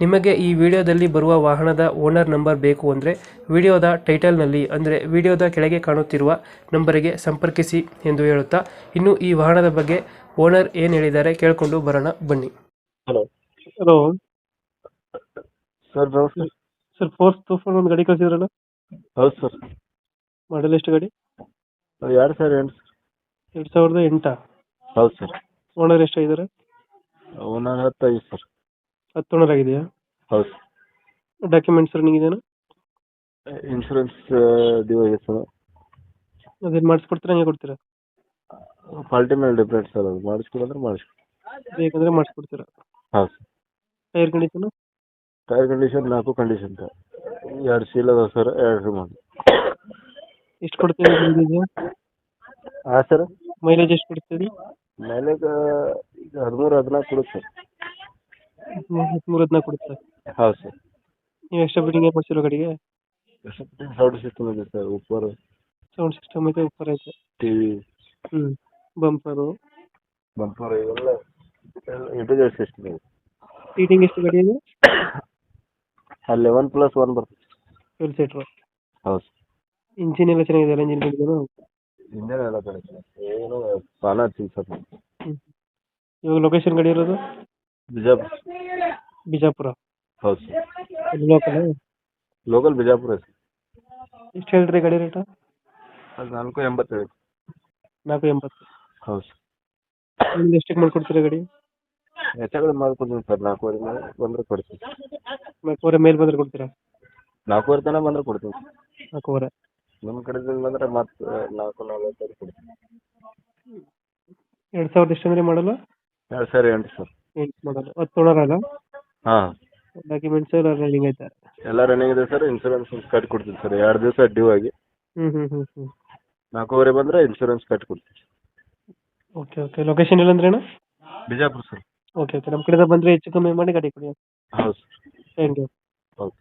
ನಿಮಗೆ ಈ ವಿಡಿಯೋದಲ್ಲಿ ಬರುವ ವಾಹನದ ಓನರ್ ನಂಬರ್ ಬೇಕು ಅಂದರೆ ವಿಡಿಯೋದ ಟೈಟಲ್ನಲ್ಲಿ ಅಂದರೆ ವಿಡಿಯೋದ ಕೆಳಗೆ ಕಾಣುತ್ತಿರುವ ನಂಬರಿಗೆ ಸಂಪರ್ಕಿಸಿ ಎಂದು ಹೇಳುತ್ತಾ ಇನ್ನು ಈ ವಾಹನದ ಬಗ್ಗೆ ಓನರ್ ಏನು ಹೇಳಿದ್ದಾರೆ ಕೇಳಿಕೊಂಡು ಬರೋಣ ಬನ್ನಿ. ಹಲೋ. ಹಲೋ. ಸರ್ ನಮಸ್ತೆ. ಸರ್ ಫೋರ್ಸ್ ತೂಫಾನ್ ಒಂದು ಗಾಡಿ ಕಳಿಸಿದ್ರಲ್ಲ? ಹೌದು ಸರ್. ಮಾಡಲ್ ಎಷ್ಟು ಗಾಡಿ? ಎರಡು ಸಾವಿರ ಎಂಟು ಸರ್. ಎರಡು ಸಾವಿರದ ಎಂಟ? ಹೌದು ಸರ್. ಓನರ್ ಎಷ್ಟಾಗಿದ್ದಾರೆ? ಓನರ್ ಹತ್ತೈದು ಸರ್. ಹತ್ತು ಓನರ್ ಆಗಿದೆಯಾ? ಹೌದು. ಡಾಕ್ಯುಮೆಂಟ್ಸ್ ರನ್ನಿಂಗ್ ಇದೆಯಾ ಇನ್ಶೂರೆನ್ಸ್ ಡಿವೈಸ್ ಆಗಿದೆ ಸರ್. ಅದೇನು ಮಾಡಿಸ್ಕೊಡ್ತೀರಾ ಹಂಗೆ ಕೊಡ್ತೀರಾ? ಫಾಲ್ಟಿ ಮೇಲೆ ಡಿಪೆಂಡ್ ಸರ್ ಅದು ಮಾಡಿಸ್ಕೊಡಂದ್ರೆ ಮಾಡಿಸ್ಕೊಡಿ. ಬೇಕಂದ್ರೆ ಮಾಡಿಸ್ಕೊಡ್ತೀರಾ? ಹೌದು sir. Tyre condition tyre condition ನಾಲ್ಕು ಕಂಡೀಷನ್ ಸರ್. ಎರಡು ಸೀಲ್ ಅದಾವೆ ಸರ್ ಎರಡು ರಿಮೋಟ್ ಎಷ್ಟು ಕೊಡ್ತೀರಾ ಮೈಲೇಜ್ ಹಾಂ ಸರ್? ಮೈಲೇಜ್ ಎಷ್ಟು ಕೊಡ್ತೀರಿ? ಮೈಲೇಜ್ ಈಗ ಹದಿಮೂರು ಹದಿನಾಲ್ಕು ಕೊಡುತ್ತೆ ಸರ್. ಹದಿಮೂರು ಹದಿನಾಲ್ಕು ಕೊಡುತ್ತೆ ಹೌದು ಸರ್. ನೀವು ಎಕ್ಸ್ಟ್ರಾ ಬಿಲ್ಡಿಂಗ್ ಏನು ಮಾಡ್ಸಿರೋ ಗಾಡಿಗೆ? ಸೌಂಡ್ ಸಿಸ್ಟಮ್ ಇದೆ ಸರ್ ಉಪ್ಪರ್. ಸೌಂಡ್ ಸಿಸ್ಟಮ್ ಐತೆ ಉಪ್ಪರ್ ಐತೆ. ಟಿವಿ ಹ್ಞೂ ಬಂಪರು. ಬಂಪರ್ ಇವೆಲ್ಲ ಇಂಟೀರಿಯರ್ ಸಿಸ್ಟಮ್ ಇದೆ. ಸೀಟಿಂಗ್ ಎಷ್ಟು ಗಾಡಿ ಇದೆ ಅಲ್ಲಿ ಲೆವೆನ್ ಪ್ಲಸ್ ಒನ್ ಬರ್ತದೆ. ಟ್ವೆಲ್ ಸೀಟ್ರು ಹೌದು ಇಂಜಿನ್ ಎಲ್ಲ ಚೆನ್ನಾಗಿದೆ ಇಂಜಿನ್ ಬಿಲ್ಡಿಂಗು ಇಂಜನ್ ಎಲ್ಲ ಕಡೆ ಏನು ಪಾನ ಹಚ್ಚಿಲ್ಲ ಸರ್ ಇವಾಗ ಲೊಕೇಶನ್ ಗಾಡಿ ಇರೋದು? ಬಿಜಾಪುರ. ಬಿಜಾಪುರ. ಹೌದು sir. Local local Bijapur sir. ಎಷ್ಟು ಹೇಳ್ರಿ ಗಾಡಿ ರೇಟ್ ಅದು ನಾಲ್ಕು ಎಂಬತ್ತೇಳು ನಾಲ್ಕು ಎಂಬತ್ತು. ಹೌದು ಸರ್. ನಿಮ್ದು ಎಷ್ಟಕ್ಕೆ ಮಾಡ್ಕೊಡ್ತೀರಾ ಗಾಡಿ? ಹೆಚ್ಚಾಗಿ ಮಾಡ್ಕೊಡ್ತೀನಿ ಸರ್. ನಾಲ್ಕೂವರೆ ಮೇಲೆ ಬಂದ್ರೆ ಕೊಡ್ತೀನಿ ನಾಲ್ಕೂವರೆ ಮೇಲೆ ಬಂದ್ರೆ ಕೊಡ್ತೀರಾ? ನಾಲ್ಕೂವರೆ ತನಕ ಬಂದ್ರೆ ಕೊಡ್ತೀನಿ ನಾಲ್ಕೂವರೆ. ನಿಮ್ಮ ಕಡೆದಿಂದ ಬಂದ್ರೆ ಮತ್ತೆ ನಾಲ್ಕು ನಲ್ವತ್ತೈದು ಕೊಡ್ತೀನಿ ಎರಡು ಸಾವಿರದ ಎಷ್ಟು ಅಂದ್ರೆ ಮಾಡಲ್ಲ ಎರಡು ಸಾವಿರ ಎಂಟು ಸರ್. ಎಂಟು ಮಾಡಲ್ಲ ಹತ್ತು ಹಾಂ. ಡಾಕ್ಯುಮೆಂಟ್ಸ್ ಎಲ್ಲ ರನ್ನಿಂಗ್ ಐತೆ. ಎಲ್ಲ ರನ್ನಿಂಗ್ ಇದೆ ಸರ್ ಇನ್ಶೂರೆನ್ಸ್ ಕಟ್ಟಿ ಕೊಡ್ತೀನಿ ಸರ್ ಎರಡು ದಿವಸ ಡ್ಯೂ ಆಗಿ. ಹ್ಞೂ ಹ್ಞೂ ಹ್ಞೂ ಹ್ಞೂ ನಾಲ್ಕೂವರೆ ಬಂದರೆ ಇನ್ಶೂರೆನ್ಸ್ ಕಟ್ಟಿ ಕೊಡ್ತೀನಿ ಓಕೆ ಓಕೆ ಲೊಕೇಶನ್ ಅಣ್ಣ ಬಿಜಾಪುರ ಸರ್ ಓಕೆ ಓಕೆ ನಮ್ಮ ಕಡೆಯಿಂದ ಬಂದರೆ ಹೆಚ್ಚು ಕಮ್ಮಿ ಮಾಡಿ ಗಾಡಿ ಕೊಡಿ. ಹೌದು ಸರ್ ಥ್ಯಾಂಕ್ ಯು ಹೌದು